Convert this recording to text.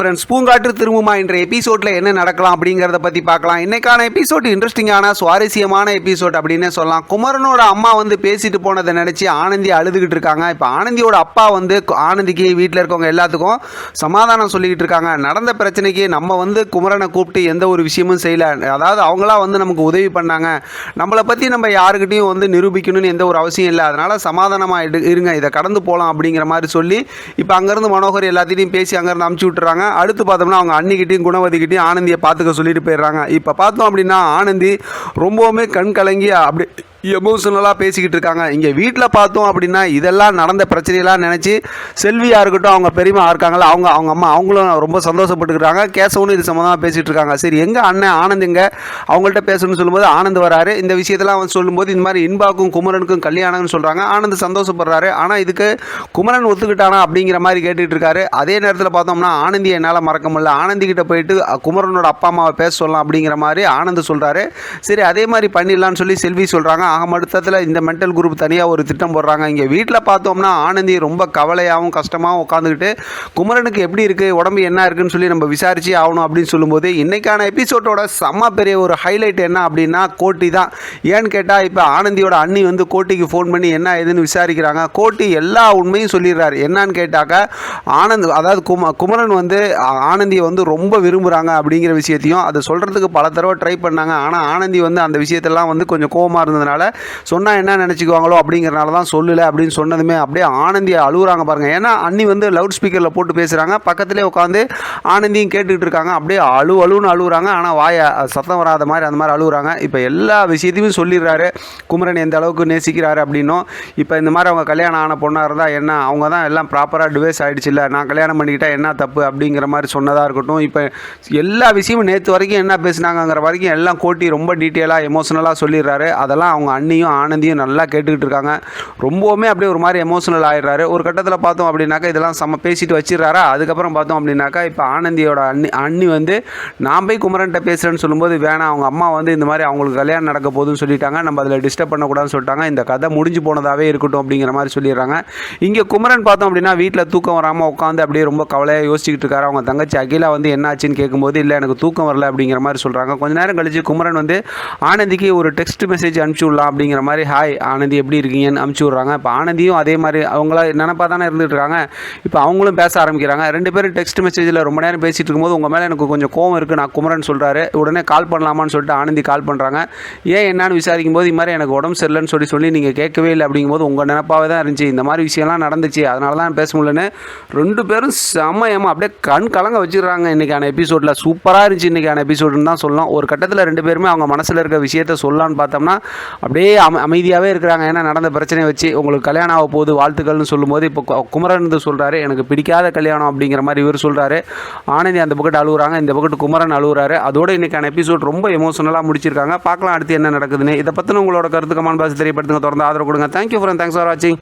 Friends பூங்காற்று திரும்புமா என்ற எபிசோடில் என்ன நடக்கலாம் அப்படிங்கிறத பற்றி பார்க்கலாம். இன்னைக்கான எபிசோட் இன்ட்ரெஸ்டிங்கான சுவாரஸ்யமான எபிசோட் அப்படின்னு சொல்லலாம். குமரனோட அம்மா வந்து பேசிட்டு போனதை நினச்சி ஆனந்தி அழுதுகிட்டு இருக்காங்க. இப்போ ஆனந்தியோட அப்பா வந்து ஆனந்திக்கு வீட்டில் இருக்கவங்க எல்லாத்துக்கும் சமாதானம் சொல்லிக்கிட்டு இருக்காங்க. நடந்த பிரச்சனைக்கு நம்ம வந்து குமரனை கூப்பிட்டு எந்த ஒரு விஷயமும் செய்யல. அதாவது அவங்களா வந்து நமக்கு உதவி பண்ணாங்க. நம்மளை பற்றி நம்ம யாருக்கிட்டையும் வந்து நிரூபிக்கணும்னு எந்த ஒரு அவசியம் இல்லை. அதனால் சமாதானமாக இருங்க. இதை கடந்து போகலாம் அப்படிங்கிற மாதிரி சொல்லி இப்போ அங்கேருந்து மனோகர் எல்லாத்தையும் பேசி அங்கேருந்து அமுச்சு விட்டுறாங்க. அடுத்து பார்த்தோம்னா அவங்க அன்னிக்கிட்டையும் குணவதிக்கிட்டையும் ஆனந்தியை பார்த்துக்க சொல்லிட்டு போயிடுறாங்க. இப்போ பார்த்தோம் அப்படின்னா ஆனந்தி ரொம்பவுமே கண் கலங்கி அப்படி எமோஷனலாக பேசிக்கிட்டு இருக்காங்க. இங்கே வீட்டில் பார்த்தோம் அப்படின்னா இதெல்லாம் நடந்த பிரச்சனையெல்லாம் நினச்சி செல்வியாக இருக்கட்டும் அவங்க பெரியமா இருக்காங்களா அவங்க அவங்க அம்மா அவங்களும் ரொம்ப சந்தோஷப்பட்டுக்கிறாங்க கேசவனும் இது சம்மந்தமாக பேசிகிட்டு இருக்காங்க. சரி எங்கள் அண்ணன் ஆனந்த் எங்க? அவங்கள்ட்ட பேசணும்னு சொல்லும்போது ஆனந்த் வராரு. இந்த விஷயத்தெல்லாம் அவன் சொல்லும்போது இந்த மாதிரி இன்பாக்கும் குமரனுக்கும் கல்யாணம்னு சொல்கிறாங்க ஆனந்த் சந்தோஷப்படுறாரு. ஆனால் இதுக்கு குமரன் ஒத்துக்கிட்டானா அப்படிங்கிற மாதிரி கேட்டுகிட்டு இருக்காரு. அதே நேரத்தில் பார்த்தோம்னா ஆனந்தி என்னால் மறக்க முடியல. ஆனந்திக்கிட்ட போயிட்டு குமரனோட அப்பா அம்மாவை பேச சொல்லலாம் அப்படிங்கிற மாதிரி ஆனந்த் சொல்கிறாரு சரி அதே மாதிரி பண்ணிடலான்னு சொல்லி செல்வி சொல்கிறாங்க ஆக மொத்தத்தில் இந்த மென்டல் குரூப் தனியாக ஒரு திட்டம் போடுறாங்க. இங்கே வீட்டில் பார்த்தோம்னா ஆனந்தி ரொம்ப கவலையாகவும் கஷ்டமாகவும் உட்காந்துக்கிட்டு குமரனுக்கு எப்படி இருக்குது உடம்பு என்ன இருக்குன்னு சொல்லி நம்ம விசாரிச்சு ஆகணும். அப்படின்னு சொல்லும்போது இன்றைக்கான எபிசோட்டோட செம்ம பெரிய ஒரு ஹைலைட் என்ன அப்படின்னா கோட்டி தான். ஏன்னு கேட்டால் இப்போ ஆனந்தியோட அண்ணி வந்து கோட்டிக்கு ஃபோன் பண்ணி என்ன ஏதுன்னு விசாரிக்கிறாங்க. கோட்டி எல்லா உண்மையும் சொல்லிடுறாரு. என்னன்னு கேட்டாக்க ஆனந்த் அதாவது கும குமரன் வந்து ஆனந்தியை வந்து ரொம்ப விரும்புகிறாங்க அப்படிங்கிற விஷயத்தையும் அதை சொல்கிறதுக்கு பல தடவை ட்ரை பண்ணாங்க. ஆனால் ஆனந்தி வந்து அந்த விஷயத்தெல்லாம் வந்து கொஞ்சம் கோவமாக இருந்ததுனால சொன்னால் என்ன நினச்சிக்குவாங்களோ அப்படிங்கிறனால தான் சொல்லலை அப்படின்னு சொன்னதுமே அப்படியே ஆனந்தியை அழுகுறாங்க பாருங்கள் ஏன்னா அண்ணி வந்து லவுட் ஸ்பீக்கரில் போட்டு பேசுகிறாங்க பக்கத்துலேயே உட்காந்து ஆனந்தியும் கேட்டுக்கிட்டு இருக்காங்க. அப்படியே அழு அழுன்னு அழுகுறாங்க. ஆனால் வாய சத்தம் வராத மாதிரி அந்த மாதிரி அழுகுறாங்க. இப்போ எல்லா விஷயத்தையும் சொல்லிடுறாரு. குமரன் எந்த அளவுக்கு நேசிக்கிறாரு அப்படின்னும் இப்போ இந்த மாதிரி அவங்க கல்யாணம் ஆன பொண்ணாக இருந்தால் என்ன? அவங்க தான் எல்லாம் ப்ராப்பராக டிவைஸ் ஆகிடுச்சு இல்லை? நான் கல்யாணம் பண்ணிக்கிட்டால் என்ன தப்பு அப்படிங்கிற மாதிரி சொன்னதாக இருக்கட்டும். இப்போ எல்லா விஷயமும் நேற்று வரைக்கும் என்ன பேசுனாங்கங்கிற வரைக்கும் எல்லாம் கோட்டி ரொம்ப டீட்டெயிலாக எமோஷனலாக சொல்லிடுறாரு. அதெல்லாம் அவங்க அண்ணியும் ஆனந்தியும் நல்லா கேட்டுக்கிட்டு இருக்காங்க. ரொம்பவுமே அப்படியே ஒரு மாதிரி எமோஷனல் ஆயிடுறாரு. ஒரு கட்டத்தில் பார்த்தோம் அப்படின்னாக்கா இதெல்லாம் செம்ம பேசிட்டு வச்சிடறாரா? அதுக்கப்புறம் பார்த்தோம் அப்படின்னாக்கா இப்போ ஆனந்தியோட அண்ணி அண்ணி வந்து நான் போய் குமரன்ட்ட பேசுகிறேன்னு சொல்லும்போது வேணாம் அவங்க அம்மா வந்து இந்த மாதிரி அவங்களுக்கு கல்யாணம் நடக்க போதுன்னு சொல்லிட்டாங்க. நம்ம அதில் டிஸ்டர்ப் பண்ணக்கூடாதுன்னு சொல்லிட்டாங்க. இந்த கதை முடிஞ்சு போனதாகவே இருக்கட்டும் அப்படிங்கிற மாதிரி சொல்லிடுறாங்க. இங்கே குமரன் பார்த்தோம் அப்படின்னா வீட்டில் தூக்கம் வராமல் உட்காந்து அப்படியே ரொம்ப கவலையாக யோசிச்சுக்கிட்டு இருக்காரு. அவங்க தங்கச்சி அகிலா வந்து என்னாச்சுன்னு கேட்கும்போது இல்லை எனக்கு தூக்கம் வரல அப்படிங்கிற மாதிரி சொல்கிறாங்க கொஞ்ச நேரம் கழிச்சு குமரன் வந்து ஆனந்திக்கு ஒரு டெக்ஸ்ட் மெசேஜ் அனுப்பிச்சு விடலாம் அப்படிங்கிற மாதிரி ஹாய் ஆனந்தி எப்படி இருக்கீங்கன்னு அனுப்பிச்சி விட்றாங்க. இப்போ ஆனந்தியும் அதே மாதிரி அவங்கள நினப்பா தானே இருந்துட்டு இருக்காங்க. இப்போ அவங்களும் பேச ஆரம்பிக்கிறாங்க. ரெண்டு பேரும் டெக்ஸ்ட் மெசேஜில் ரொம்ப நேரம் பேசிட்டு இருக்கும்போது உங்கள் மேலே எனக்கு கொஞ்சம் கோவம் இருக்குது நான் குமரன் சொல்கிறாரு உடனே கால் பண்ணலாமான்னு சொல்லிட்டு ஆனந்தி கால் பண்ணுறாங்க ஏன் என்னன்னு விசாரிக்கும் போது இது மாதிரி எனக்கு உடம்பு சரியில்லைன்னு சொல்லி சொல்லி நீங்கள் கேட்கவே இல்லை. அப்படிங்கும்போது உங்கள் நினப்பாவே தான் இருந்துச்சு. இந்த மாதிரி விஷயம்லாம் நடந்துச்சு. அதனால தான் பேச முடியலன்னு ரெண்டு பேரும் செம்ம ஏமா அப்படியே கண் கலங்க வச்சுக்கிறாங்க இன்றைக்கான எபிசோடில் சூப்பராக இருந்துச்சு இன்றைக்கான எபிசோடுன்னு தான் சொல்லலாம் ஒரு கட்டத்தில் ரெண்டு பேருமே அவங்க மனசில் இருக்க விஷயத்த சொல்லலான்னு பார்த்தோம்னா அப்படியே அம அமைதியாகவே இருக்கிறாங்க. ஏன்னா நடந்த பிரச்சனையை வச்சு உங்களுக்கு கல்யாணம் ஆக போகுது வாழ்த்துக்கள்னு சொல்லும்போது இப்போ குமரன் வந்து சொல்கிறாரு எனக்கு பிடிக்காத கல்யாணம் அப்படிங்கிற மாதிரி இவர் சொல்கிறாரு ஆனந்தி அந்த பக்கத்து அழுகுறாங்க இந்த பக்கத்து குமரன் அழுகுறாரு அதோட இன்றைக்கான எபிசோட் ரொம்ப எமோஷனலாக முடிச்சிருக்காங்க. பார்க்கலாம் அடுத்து என்ன நடக்குதுன்னு. இதை பற்றின உங்களோட கருத்து கமான் பாஸ் தெரியப்படுத்துங்க. தொடர்ந்து ஆதரவு கொடுங்க. தேங்க்யூ ஃபார் தேங்க்ஸ் ஃபார் வாட்சிங்